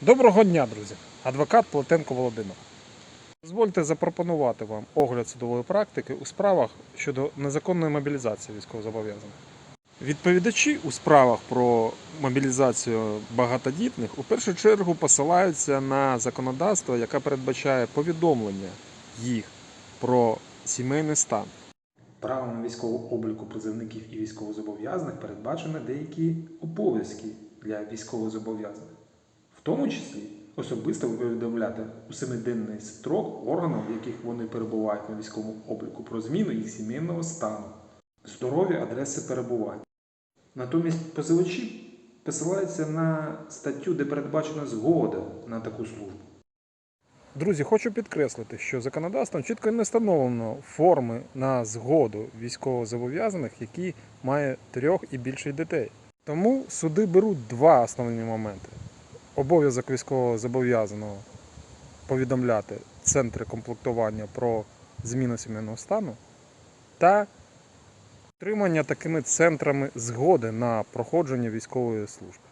Доброго дня, друзі! Адвокат Плетенко Володимир. Дозвольте запропонувати вам огляд судової практики у справах щодо незаконної мобілізації військовозобов'язаних. Відповідачі у справах про мобілізацію багатодітних у першу чергу посилаються на законодавство, яке передбачає повідомлення їх про сімейний стан. Правом військового обліку призовників і військовозобов'язаних передбачено деякі обов'язки для військовозобов'язаних, тому числі особисто повідомляти у семиденний строк органам, в яких вони перебувають на військовому обліку, про зміну їх сімейного стану, здоров'я, адреси перебування. Натомість позивачі посилаються на статтю, де передбачена згода на таку службу. Друзі, хочу підкреслити, що законодавством чітко не встановлено форми на згоду військовозобов'язаних, які мають трьох і більше дітей. Тому суди беруть два основні моменти: обов'язок військового зобов'язаного повідомляти центри комплектування про зміну сімейного стану та отримання такими центрами згоди на проходження військової служби.